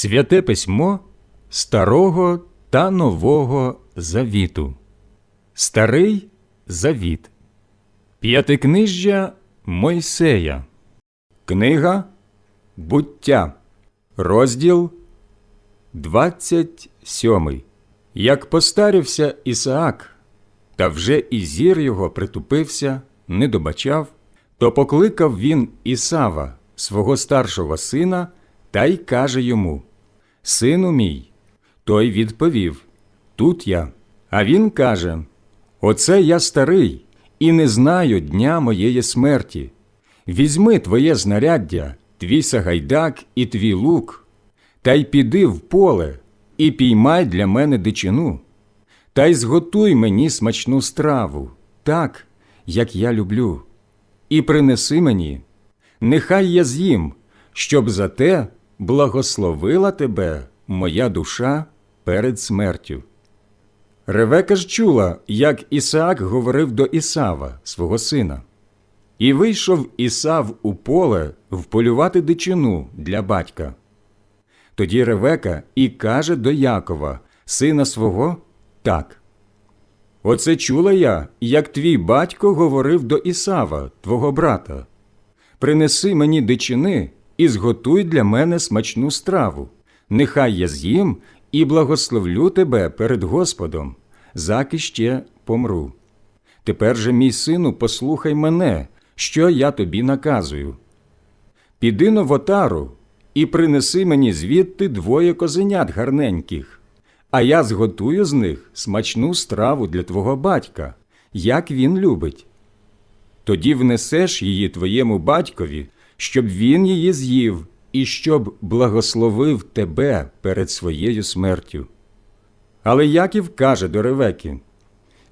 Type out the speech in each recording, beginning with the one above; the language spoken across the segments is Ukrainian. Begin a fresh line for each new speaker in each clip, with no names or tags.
Святе письмо Старого та Нового Завіту. Старий Завіт. П'ятикнижжя Мойсея. Книга Буття. Розділ 27. Як постарівся Ісаак, та вже і зір його притупився, не добачав, то покликав він Ісава, свого старшого сина, та й каже йому: Сину мій. Той відповів: Тут я. А він каже: Оце я старий, і не знаю дня моєї смерті. Візьми твоє знаряддя, твій сагайдак і твій лук, та й піди в поле, і піймай для мене дичину, та й зготуй мені смачну страву, так, як я люблю, і принеси мені, нехай я з'їм, щоб за те благословила тебе моя душа перед смертю. Ревека ж чула, як Ісаак говорив до Ісава, свого сина. І вийшов Ісав у поле вполювати дичину для батька. Тоді Ревека і каже до Якова, сина свого, так. Оце чула я, як твій батько говорив до Ісава, твого брата. Принеси мені дичини і зготуй для мене смачну страву. Нехай я з'їм і благословлю тебе перед Господом, заки ще помру. Тепер же, мій сину, послухай мене, що я тобі наказую. Піди на вотару і принеси мені звідти двоє козенят гарненьких, а я зготую з них смачну страву для твого батька, як він любить. Тоді внесеш її твоєму батькові, щоб він її з'їв і щоб благословив тебе перед своєю смертю. Але Яків каже до Ревеки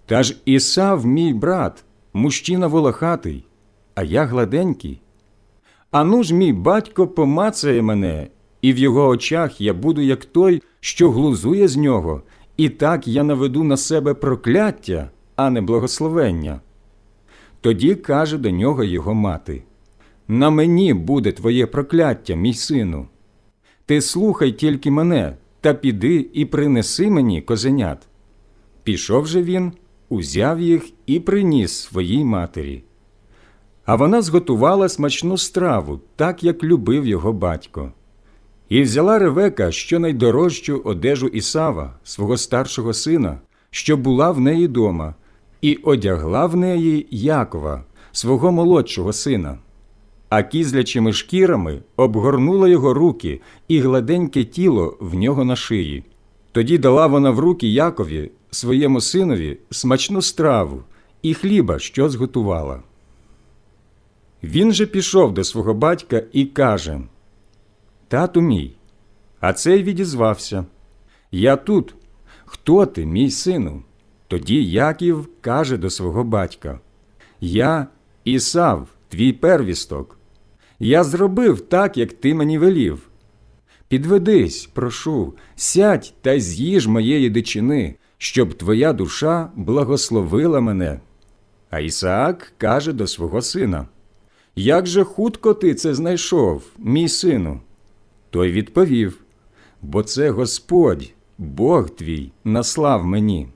Та ж Ісав, мій брат, мужчина волохатий, а я гладенький. Ану ж мій батько помацає мене, і в його очах я буду як той, що глузує з нього, і так я наведу на себе прокляття, а не благословення. Тоді каже до нього його мати На мені буде твоє прокляття, мій сину. Ти слухай тільки мене, та піди і принеси мені козенят. Пішов же він, узяв їх і приніс своїй матері. А вона зготувала смачну страву, так як любив його батько. І взяла Ревека щонайдорожчу одежу Ісава, свого старшого сина, що була в неї дома, і одягла в неї Якова, свого молодшого сина, а кізлячими шкірами обгорнула його руки і гладеньке тіло в нього на шиї. Тоді дала вона в руки Якові, своєму синові, смачну страву і хліба, що зготувала. Він же пішов до свого батька і каже Тату мій, а цей відізвався. Я тут. Хто ти, мій сину? Тоді Яків каже до свого батька Я Ісав, твій первісток. Я зробив так, як ти мені велів. Підведись, прошу, сядь та з'їж моєї дичини, щоб твоя душа благословила мене. А Ісаак каже до свого сина Як же хутко ти це знайшов, мій сину? Той відповів Бо це Господь, Бог твій, наслав мені.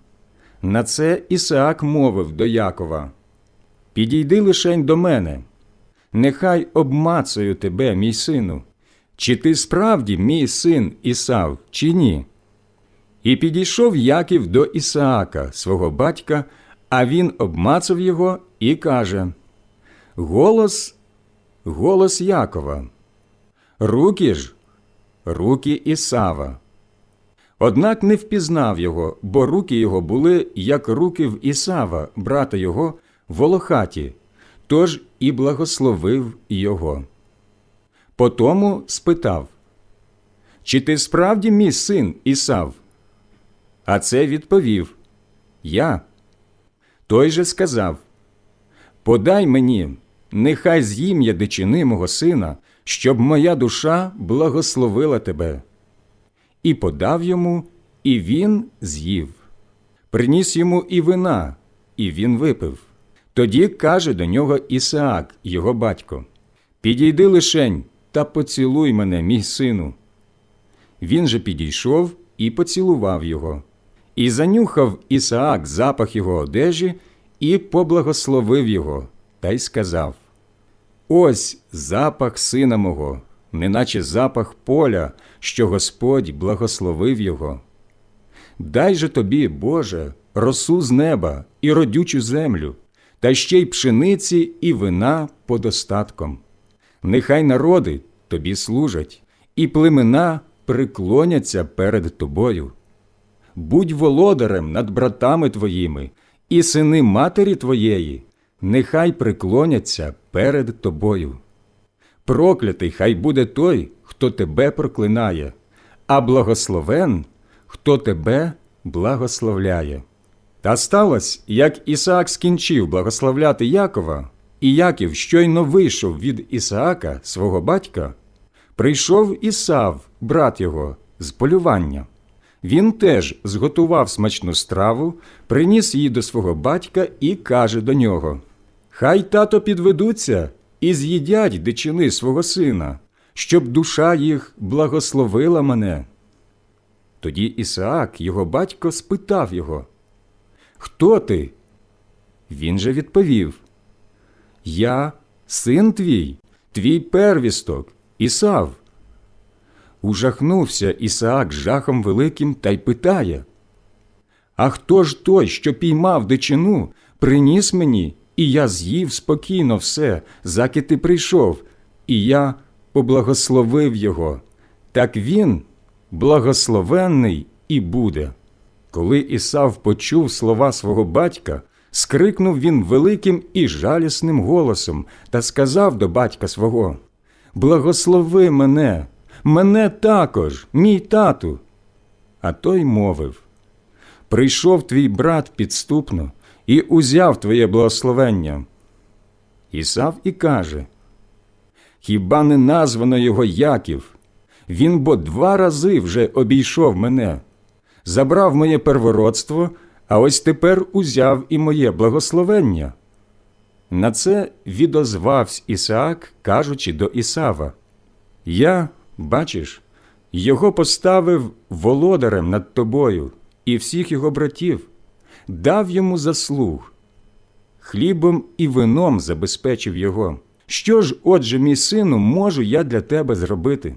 На це Ісаак мовив до Якова Підійди лишень до мене, нехай обмацаю тебе, мій сину, чи ти справді мій син Ісав, чи ні? І підійшов Яків до Ісаака, свого батька, а він обмацав його і каже Голос, голос Якова, руки ж, руки Ісава. Однак не впізнав його, бо руки його були, як руки в Ісава, брата його, волохаті, тож і благословив його. Потому спитав Чи ти справді мій син Ісав? А це відповів Я. Той же сказав Подай мені, нехай з'їм я дичини мого сина, щоб моя душа благословила тебе. І подав йому, і він з'їв. Приніс йому і вина, і він випив. Тоді каже до нього Ісаак, його батько: Підійди лишень та поцілуй мене, мій сину. Він же підійшов і поцілував його. І занюхав Ісаак запах його одежі і поблагословив його, та й сказав: Ось запах сина мого, неначе запах поля, що Господь благословив його. Дай же тобі, Боже, росу з неба і родючу землю, та ще й пшениці і вина подостатком. Нехай народи тобі служать, і племена приклоняться перед тобою. Будь володарем над братами твоїми, і сини матері твоєї, нехай приклоняться перед тобою. Проклятий хай буде той, хто тебе проклинає, а благословен, хто тебе благословляє. Та сталося, як Ісаак скінчив благословляти Якова, і Яків щойно вийшов від Ісаака, свого батька, прийшов Ісав, брат його, з полювання. Він теж зготував смачну страву, приніс її до свого батька і каже до нього: Хай тато підведуться і з'їдять дичини свого сина, щоб душа їх благословила мене. Тоді Ісаак, його батько, спитав його: Хто ти? Він же відповів: Я син твій, твій первісток, Ісав. Ужахнувся Ісаак жахом великим та й питає: А хто ж той, що піймав дичину, приніс мені, і я з'їв спокійно все, заки ти прийшов, і я поблагословив його. Так він благословенний і буде. Коли Ісав почув слова свого батька, скрикнув він великим і жалісним голосом та сказав до батька свого: Благослови мене, мене також, мій тату. А той мовив: Прийшов твій брат підступно і узяв твоє благословення. Ісав і каже: Хіба не названо його Яків? Він бо два рази вже обійшов мене, забрав моє первородство, а ось тепер узяв і моє благословення. На це відозвався Ісаак, кажучи до Ісава: Я, бачиш, його поставив володарем над тобою і всіх його братів, дав йому заслуг, хлібом і вином забезпечив його. Що ж, отже, мій сину, можу я для тебе зробити?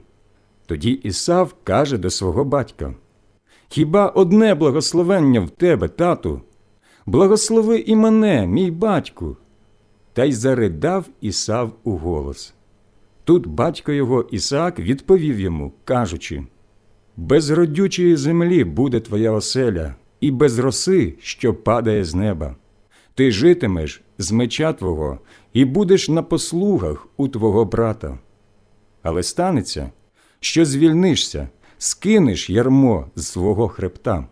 Тоді Ісав каже до свого батька: Хіба одне благословення в тебе, тату? Благослови і мене, мій батьку. Та й заридав Ісав у голос. Тут батько його Ісаак відповів йому, кажучи: Без родючої землі буде твоя оселя, і без роси, що падає з неба. Ти житимеш з меча твого і будеш на послугах у твого брата. Але станеться, що звільнишся, скинеш ярмо з свого хребта.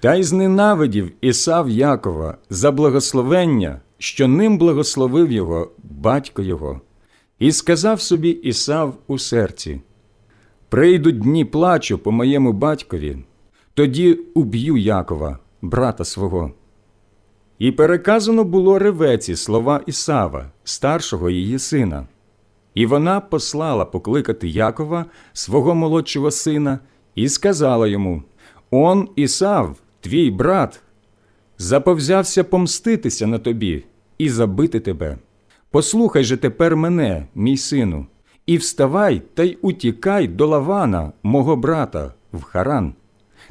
Та й зненавидів Ісав Якова за благословення, що ним благословив його батько його, і сказав собі Ісав у серці: Прийдуть дні плачу по моєму батькові, тоді уб'ю Якова, брата свого. І переказано було ревеці слова Ісава, старшого її сина. І вона послала покликати Якова, свого молодшого сина, і сказала йому: Он Ісав, твій брат, заповзявся помститися на тобі і забити тебе. Послухай же тепер мене, мій сину, і вставай та й утікай до Лавана, мого брата, в Харан.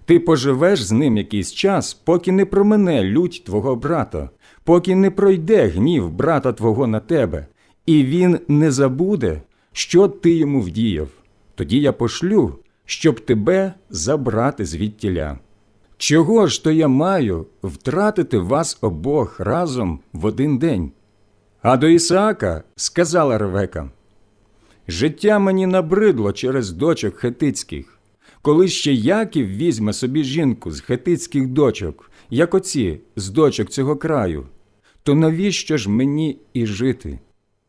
Ти поживеш з ним якийсь час, поки не промине лють твого брата, поки не пройде гнів брата твого на тебе, і він не забуде, що ти йому вдіяв. Тоді я пошлю, щоб тебе забрати звідтіля. Чого ж то я маю втратити вас обох разом в один день? А до Ісаака сказала Ревека: Життя мені набридло через дочок хетицьких. Коли ще Яків візьме собі жінку з хетицьких дочок, як оці з дочок цього краю, то навіщо ж мені і жити?